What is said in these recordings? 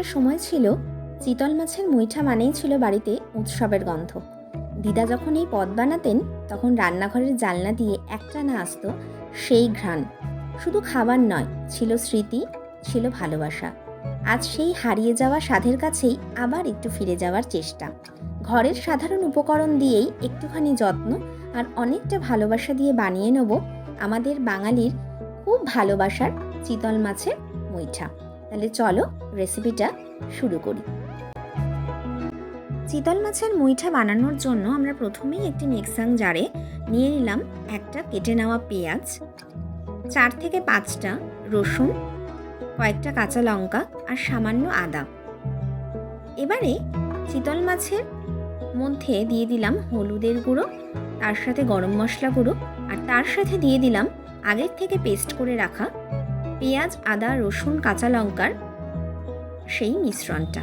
একটা সময় ছিল, চিতল মাছের মুইঠা মানেই ছিল বাড়িতে উৎসবের গন্ধ। দিদা যখন এই পদ বানাতেন, তখন রান্নাঘরের জানলা দিয়ে একটা না আসতো সেই ঘ্রাণ। শুধু খাবার নয়, ছিল স্মৃতি, ছিল ভালোবাসা। আজ সেই হারিয়ে যাওয়া স্বাদের কাছেই আবার একটু ফিরে যাওয়ার চেষ্টা। ঘরের সাধারণ উপকরণ দিয়েই একটুখানি যত্ন আর অনেকটা ভালোবাসা দিয়ে বানিয়ে নেব আমাদের বাঙালির খুব ভালোবাসার চিতল মাছের মুইঠা। তাহলে চলো রেসিপিটা শুরু করি। চিতল মাছের মুইঠা বানানোর জন্য আমরা প্রথমেই একটি মিক্সাং জারে নিয়ে নিলাম একটা কেটে নেওয়া পেঁয়াজ, চার থেকে পাঁচটা রসুন, কয়েকটা কাঁচা লঙ্কা আর সামান্য আদা। এবারে চিতল মাছের মধ্যে দিয়ে দিলাম হলুদের গুঁড়ো, তার সাথে গরম মশলা গুঁড়ো আর তার সাথে দিয়ে দিলাম আগের থেকে পেস্ট করে রাখা পেঁয়াজ, আদা, রসুন, কাঁচা লঙ্কার সেই মিশ্রণটা।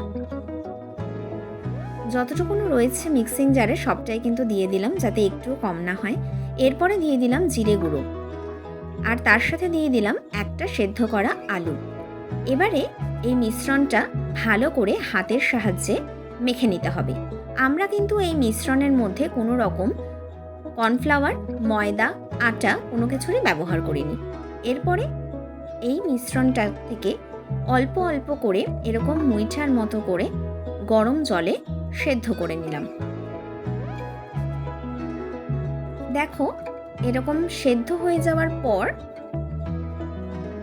যতটুকুনো রয়েছে মিক্সিং জারে সবটাই কিন্তু দিয়ে দিলাম যাতে একটুও কম না হয়। এরপরে দিয়ে দিলাম জিরে গুঁড়ো। আর তার সাথে দিয়ে দিলাম একটা সেদ্ধ করা আলু। এবারে এই মিশ্রণটা ভালো করে হাতের সাহায্যে মেখে নিতে হবে। আমরা কিন্তু এই মিশ্রণের মধ্যে কোনো রকম কর্নফ্লাওয়ার, ময়দা, আটা কোনো কিছুরই ব্যবহার করিনি। এরপরে এই মিশ্রণটা থেকে অল্প অল্প করে এরকম মুইঠার মতো করে গরম জলে সেদ্ধ করে নিলাম। দেখো, এরকম সেদ্ধ হয়ে যাওয়ার পর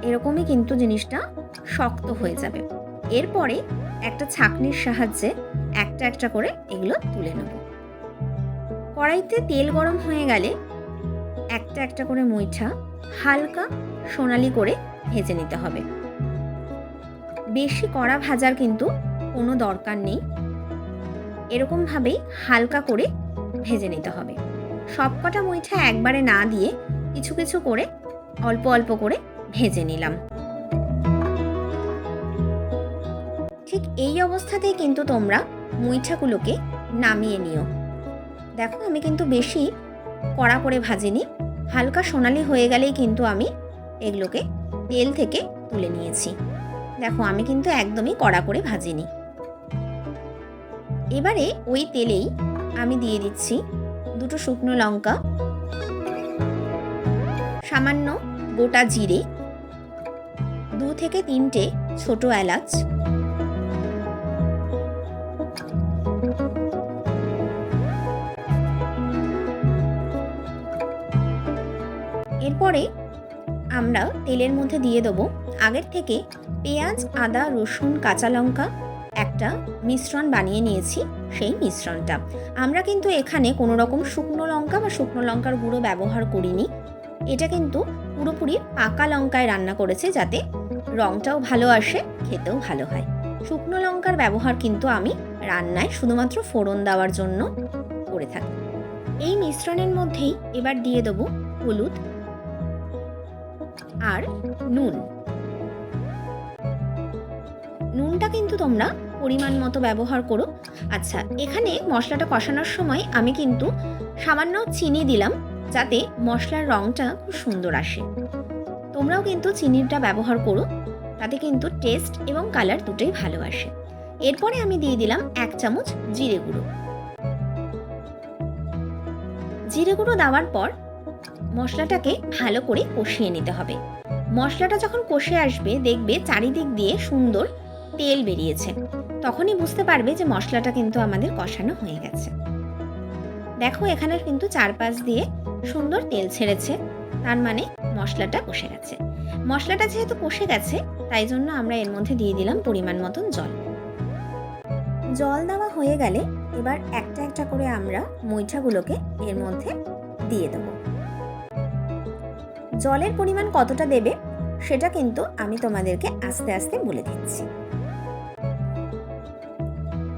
এরকমই কিন্তু জিনিসটা শক্ত হয়ে যাবে। এরপরে একটা ছাকনির সাহায্যে একটা একটা করে এগুলো তুলে নেব। কড়াইতে তেল গরম হয়ে গেলে একটা একটা করে মুইঠা হালকা সোনালি করে ভেজে নিতে হবে। বেশি কড়া ভাজার কিন্তু কোনো দরকার নেই। এরকমভাবেই হালকা করে ভেজে নিতে হবে। সবকটা মুইঠা একবারে না দিয়ে কিছু কিছু করে অল্প অল্প করে ভেজে নিলাম। ঠিক এই অবস্থাতেই কিন্তু তোমরা মুইঠাগুলোকে নামিয়ে নিও। দেখো আমি কিন্তু বেশি কড়া করে ভাজিনি, হালকা সোনালি হয়ে গেলেই কিন্তু আমি এগুলোকে তেল থেকে তুলে নিয়েছি। দেখো, আমি কিন্তু একদমই কড়া করে ভাজিনি। এবারে ওই তেলেই আমি দিয়ে দিচ্ছি দুটো শুকনো লঙ্কা, সামান্য গোটা জিরে, দু থেকে তিনটে ছোট এলাচ, এরপরে আমরা তেলের মধ্যে দিয়ে দেবো আগের থেকে পেঁয়াজ, আদা, রসুন, কাঁচা লঙ্কা। একটা মিশ্রণ বানিয়ে নিয়েছি সেই মিশ্রণটা। আমরা কিন্তু এখানে কোনো রকম শুকনো লঙ্কা বা শুকনো লঙ্কার গুঁড়ো ব্যবহার করিনি। এটা কিন্তু পুরোপুরি পাকা লঙ্কায় রান্না করেছে যাতে রঙটাও ভালো আসে, খেতেও ভালো হয়। শুকনো লঙ্কার ব্যবহার কিন্তু আমি রান্নায় শুধুমাত্র ফোড়ন দেওয়ার জন্য করে থাকি। এই মিশ্রণের মধ্যেই এবার দিয়ে দেবো হলুদ আর নুন। নুনটা কিন্তু তোমরা পরিমাণ মতো ব্যবহার করো। আচ্ছা এখানে মশলাটা কষানোর সময় আমি কিন্তু সামান্য চিনি দিলাম, যাতে মশলার রঙটা খুব সুন্দর আসে। তোমরাও কিন্তু চিনিটা ব্যবহার করো, তাতে কিন্তু টেস্ট এবং কালার দুটোই ভালো আসে। এরপরে আমি দিয়ে দিলাম এক চামচ জিরে গুঁড়ো। জিরে গুঁড়ো দেওয়ার পর মশলাটাকে ভালো করে কষিয়ে নিতে হবে। মশলাটা যখন কষে আসবে, দেখবে চারিদিক দিয়ে সুন্দর তেল বেরিয়েছে। তখনই বুঝতে পারবে যে মশলাটা কিন্তু আমাদের কষানো হয়ে গেছে। দেখো, এখানে কিন্তু চারপাশ দিয়ে সুন্দর তেল ছেড়েছে। তার মানে মশলাটা কষে গেছে। মশলাটা যেহেতু কষে গেছে, তাই জন্য আমরা এর মধ্যে দিয়ে দিলাম পরিমাণ মতন জল। জল দেওয়া হয়ে গেলে এবার একটা একটা করে আমরা মুইঠাগুলোকে এর মধ্যে দিয়ে দেবো। জলের পরিমাণ কতটা দেবে, সেটা কিন্তু আমি তোমাদেরকে আস্তে আস্তে বলে দিচ্ছি।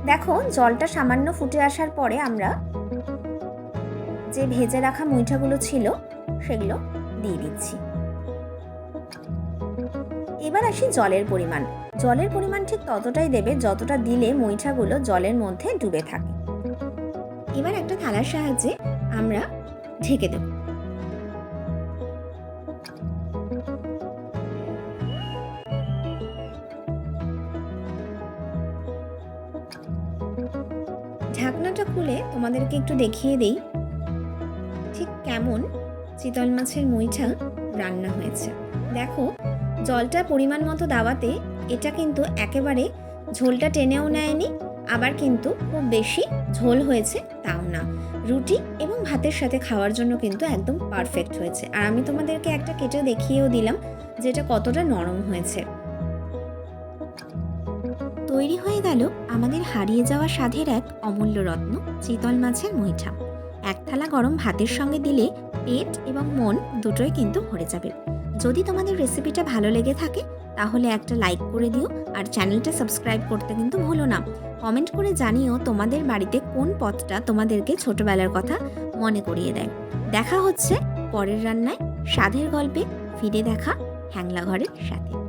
দেখো, জলটা সামান্য ফুটে আসার পরে আমরা যে ভেজে রাখা মুইঠাগুলো ছিল, সেগুলো দিয়ে দিচ্ছি। এবার আসি জলের পরিমাণ। জলের পরিমাণ ঠিক ততটাই দেবে যতটা দিলে মুইঠাগুলো জলের মধ্যে ডুবে থাকে। এবার একটা থালার সাহায্যে আমরা ঢেকে দেব। খুলে তোমাদেরকে একটু দেখিয়ে দেই। ঠিক কেমন চিতল মাছের মুইঠা রান্না হয়েছে। দেখো, জলটা পরিমাণ মতো দাওয়াতে এটা কিন্তু একেবারে ঝোলটা টেনেও নেয়নি, আবার কিন্তু খুব বেশি ঝোল হয়েছে তাও না। রুটি এবং ভাতের সাথে খাওয়ার জন্য কিন্তু একদম পারফেক্ট হয়েছে। আর আমি তোমাদেরকে একটা কেটে দেখিয়েও দিলাম, যেটা কতটা নরম হয়েছে। তৈরি হয়ে গেল আমাদের হারিয়ে যাওয়া স্বাদের এক অমূল্য রত্ন, চিতল মাছের মুইঠা এক থালা গরম ভাতের সঙ্গে দিলে পেট এবং মন দুটোই কিন্তু ভরে যাবে। যদি তোমাদের রেসিপিটা ভালো লেগে থাকে, তাহলে একটা লাইক করে দিও আর চ্যানেলটা সাবস্ক্রাইব করতে কিন্তু ভুলো না। কমেন্ট করে জানিও তোমাদের বাড়িতে কোন পথটা তোমাদেরকে ছোটবেলার কথা মনে করিয়ে দেয়। দেখা হচ্ছে পরের রান্নায়, স্বাদের গল্পে ফিরে দেখা হ্যাংলা ঘরের সাথে।